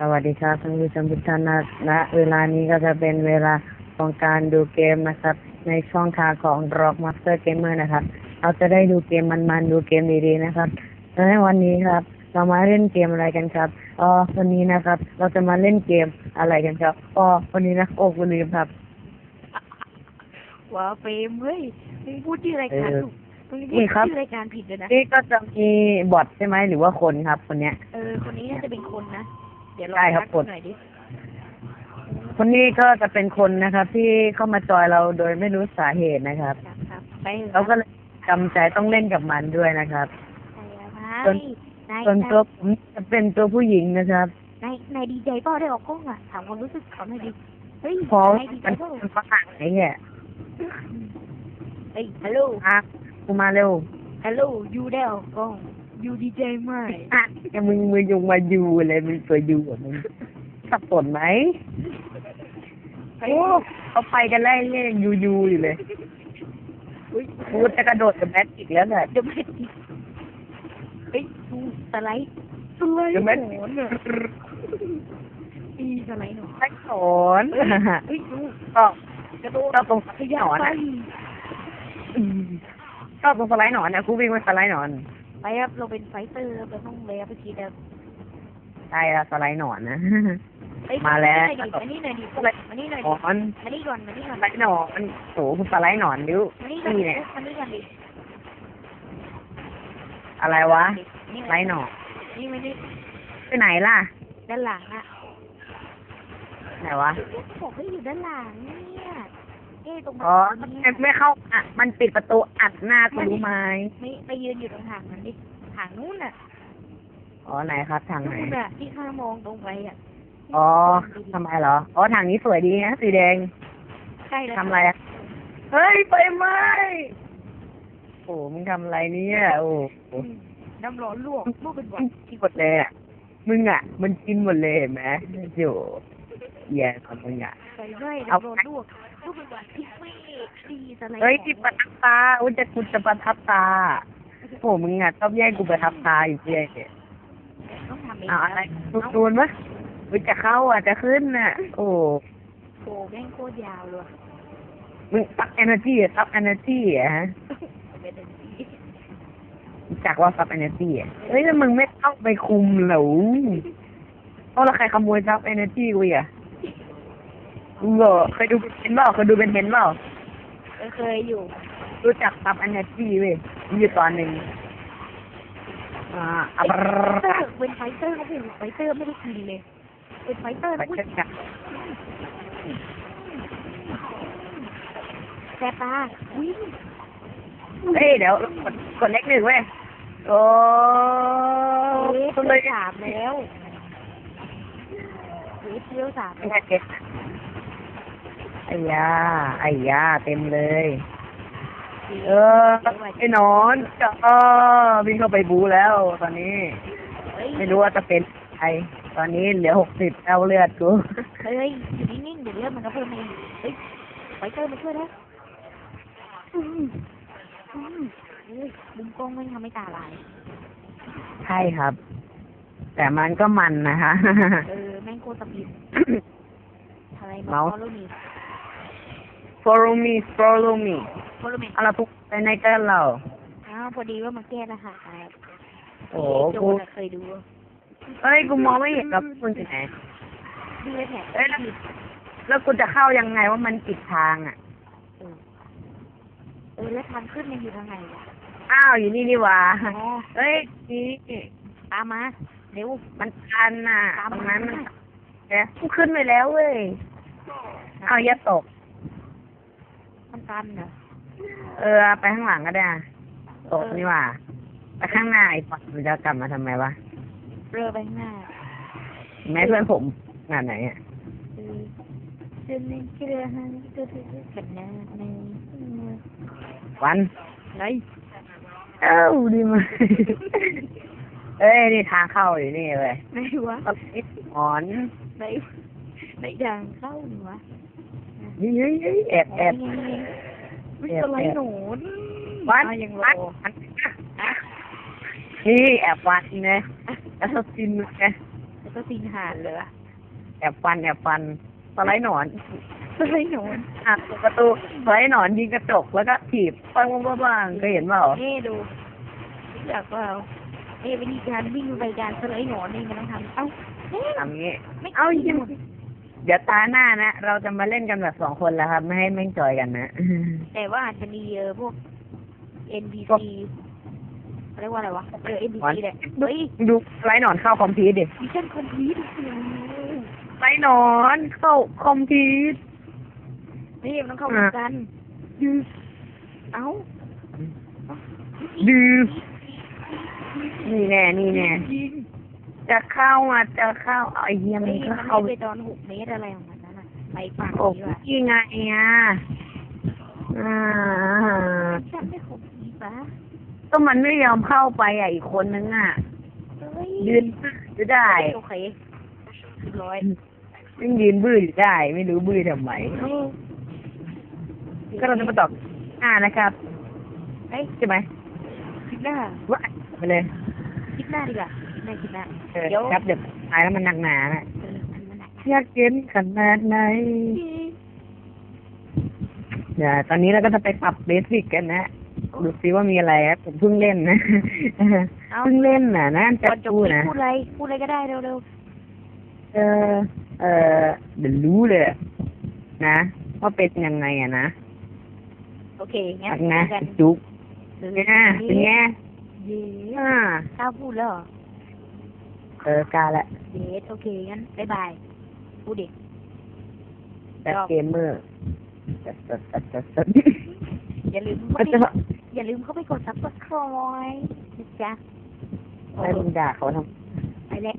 สวัสดีครับท่านผู้ชมทุกท่านนะณเวลานี้ก็จะเป็นเวลาของการดูเกมนะครับ ในช่องทางของ Rock Master Gamer นะครับ เราจะได้ดูเกมมันๆ ดูเกมดีๆนะครับและในวันนี้ครับ เรามาเล่นเกมอะไรกันครับอ๋อวันนี้นะครับ เราจะมาเล่นเกมอะไรกันครับอ๋อวันนี้นะโอ้กูลืมครับว้าวเฟรมเฮ้ยมึงพูดชื่อรายการเออถูกมึงนี่พูดครับชื่อรายการผิดเลยนะนี่ก็จะมีบอทใช่ไหมหรือว่าคนครับ คนเนี้ยเออคนนี้น่าจะเป็นคนนะ เดี๋ยวลองใช่ครับทักคนหน่อยดิคนนี้ก็จะเป็นคนนะครับ ที่เข้ามาจอยเราโดยไม่รู้สาเหตุนะครับ ครับครับไปถอะเราก็เลยจำใจต้องเล่นกับมันด้วยนะครับ ไปอะส่วนนายส่วนนายตัวผมจะเป็นตัวผู้หญิงนะครับ นายนายดีใจเปล่าได้ออกกล้องอะถามความรู้สึกเขาหน่อยดิเฮ้ยเพราะนายดีใจมันเปล่ามันฝรั่งไอ้เนี่ยเฮ้ยฮัลโหล อะกูมาเร็ว ฮัลโหล ยูได้ออกกล้อง ยูดีใจไหมอะแกมึงมึงยงมายูเลยมึงตัวยูอะมึงสับสนไหมไปโอ้เขาไปกันไล่เล่นยูยูอยู่เลยอุ้ยกูจะกระโดดกับแมทอีกแล้วแหละเดี๋ยวไม่ดีเฮ้ยดูสไลด์สไลด์เดี๋ยวแมทหนอนอะอีสไลด์หนอนไม่สนเฮ้ยดูก็กระโดดก็ตรงสขไลด์ยัหบนอนไปอะอืมก็ตรงสไลด์หนอนอะกูวิ่งไปสไลด์หนอน ไปครับเราเป็นไฟเตอร์ครับเราต้องเลยครับไปทีเดียวใช่ละสไลด์หนอนนะเฮ้ยมาแล้วมานี่หน่อยดิมานี่หน่อยดิมานี่หน่อยหนดิอนมานี่ก่อนมานี่ก่อนสไลด์หนอนโอ้โหคุณสไลด์หนอนดิ้ว มานี่ก่อนนี่ดิเนี่ยมานี่ก่อนดิอะไรวะนี่สไลด์หนอนนี่มานี่ไปไหนล่ะ ด้านหลังอะไหนวะ บอกให้อยู่ด้านหลังเนี่ย เอ๊ะตรงอ๋อมันทำไมไม่เข้าอะมันปิดประตูอัดหน้ากูรู้ไหมไม่ไปยืนอยู่ตรงทางนั้นดิทางนู้นน่ะอ๋อไหนครับทางไหนนู่นน่ะที่ข้ามองตรงไปอะอ๋อทำไมเหรออ๋อทางนี้สวยดีนะสีแดงใช่แล้วทำอะไรอะเฮ้ยไฟไหม้โอ้มึงทำอะไรเนี่ยโอ้โหอืมน้ำร้อนลวกลวกเป็นหวัดกินหมดเลยอะมึงอะ มันกินหมดเลยเห็นไหมโย่แย่ของมึงอะใส่ไส้เอาน้ำร้อนลวกลว กเป็นหวัดพริกไม่ดีสไลด์เฮ้ยที่ประทับตาอุ้ยจะกูจะประทับตาโอ้มึงอะชอบแย่งกูประทับตาอยู่เรื่อยต้องทำเองเอาอะไรตูนตูนๆมะอุ้ยจะเข้าอะจะขึ้นน่ะ โอ้โหแม่งโคตรยาวเลยว่ะมึงซับเอเนอร์จีซับเอเนอร์จีอะฮะเป็นอย่างนี้รู้จักว่าซับเอเนอร์จีอะเฮ้ยแล้วมึงไม่เข้าไปคุมเหรอเอาแล้วใครขโมยซับเอเนอร์จีกูอีกอะมึง เหรอเคยดูเป็นเห็นเปล่าเคยดูเป็นเห็นเปล่าเออเคยอยู่ รู้จักซับเอเนอร์จีเว้ยมีอยู่ตอนหนึ่งอ่าอับเป็นไฟเตอร์เขาเป็นไฟเตอร์ไม่ได้กินเลยเป็นไฟเตอร์ไปนะอุ้ยเช็คกันแสบตาอุ้ยเฮ้ยเดี๋ยวกดกดเลขหนึ่งเว้ยโอ้เวฟคุณเลยสามแล้วเวฟเลี้ยวสามไม่แล้วใช่เก็ต ไอ้ยา ไอ้ยา เต็มเลย เออ ไอ้หนอนจะเออวิ่งเข้าไปบูแล้ว ตอนนี้เฮ้ยไม่รู้ว่าจะเป็นใครตอนนี้เหลือหกสิบแล้วเลือดกูเฮ้ยอยู่นิ่งๆเดี๋ยวเลือดมันก็เพิ่มเองเฮ้ยไฟเตอร์มาช่วยนะอืมอืมเฮ้ยมุมกล้องไม่ทำให้ตาลายใช่ครับ แต่มันก็มันนะคะ เออ แม่งโคตรสปีดอะไรเมาส์ฟอลโล่มี follow me follow me ฟอลโล่มีเอาละพวกไปในกันเรา อ้าวพอดีว่ามาแก้รหัสครับโอ้โจกูนอะเคยดูเฮ้ยกูมองไม่เห็นกับมึงอยู่ไหน ดูเลยแผลเอ้ยแล้วแล้วกูจะเข้ายังไงว่ามันปิดทางอะ เออแล้วทางขึ้นมันอยู่ทางไหนวะอ้าวอยู่นี่นี่หว่าอ๋อเฮ้ยนี่ตามมาเร็วมันชันน่ะตามตรงมานั้นมันเนี่ยกูขึ้นไปแล้วเว้ยเอาอย่าตก มันตันเหรอเออ ไปข้างหลังก็ได้อะตกนี่หว่า ไปข้างหน้าไอ้ปัดมันจะกลับมาทำไมวะเรือไปข้างหน้าแม่เพื่อนผมงานไหนอะเออเดินในเรือหันเรือกันหน้าในวันไหนเอ้าดีมาเอ้ยนี่ทางเข้าอยู่นี่เลยไหนวะต้นนิดอ่อนไหน ไหนทางเข้านี่วะเฮ้ยเฮ้ยเฮ้ยแอบแอบนี่ไงนี่ไงวิแอบสไลแอบด์หนูนวันมายังรวัอนวันนี่แอบวันไงแล้วสกินไงก็สิงหานเลยอะแอบฟันแอบฟันสไลด์หนอนเฮ้ยหนูอะเปิดประตูสไลด์หนอนยิงกระจกแล้วก็ถีบปังปังปังปังเคยเห็นเปล่าเอ๊ดูอยากว่าเอ๊วิธีการวิ่งไปการสไลด์หนอนนี่มันต้องทำเอ้าเอ๊ะทำงี้ ไม่เอ้ายิง เดี๋ยวตาหน้านะ เราจะมาเล่นกันแบบสองคนแล้วครับ ไม่ให้แม่งจอยกันนะ แต่ว่าอาจจะมีเออพวก NPC เรียกว่าอะไรวะ เออ NPC แหละเฮ้ยดูสไลด์หนอนเข้าคอมพิวดิมิชชั่นคอมพลีทสไลด์หนอนเข้าคอมพิวนี่มันต้องเข้าเหมือนกันยืดเอ้าดื้อนี่แน่นี่แน่ยิง จะเข้าอะจะเข้าเอาไอ้เหี้ยมัเฮ้นยก็มันเข้าไม่ไปตอนหกเมตรอะไรของมันนั่นน่ะไปฝั่งโอ้นี้ว่ะยไงอะอ่ามิชชั่นไม่ครบอีกปะก็มันไม่ยอมเข้าไปอะอีกคนนึงอะ เฮ้ยยืนจะได้โอเคเรียบร้อยยังยืนบื้ออยู่ได้ ไม่รู้บื้อทำไมก็เราจะมาตอบอ่านะครับเฮ้ยใช่ไหมคลิปหน้าว่าไปเลย คลิปหน้าดีกว่าในคลิปหน้าเออเดี๋ยวครับเดี๋ยวตายแล้วมันหนักหนาน่ะเออมันมันหนักอยากเห็นขนาดไหนเดี๋ยวตอนนี้เราก็จะไปปรับเบสิกกันนะดูซิว่ามีอะไรครับผมเพิ่งเล่นนะเอาเพิ่งเล่นน่ะนะจะก่อนจบพูดคลิปนะพูดอะไรพูดอะไรก็ได้เร็วเออเออเดี๋ยวรู้เลยนะว่าเป็นยังไงอะนะๆโอเคงั้นอักนะเจอกันจุ๊บเดี๋ยวเป็นไงเป็นไงเย้อ่าข้าวพูดแล้ว เออกล้าละเย้โอเคงั้นบ๊ายบายพูดดิแต่เกมเมอร์อย่าลืมเข้าไปอย่าลืมเข้าไปกดซับสไครต์นะจ๊ะ ไม่มึงด่าเขาทำไปแล้ว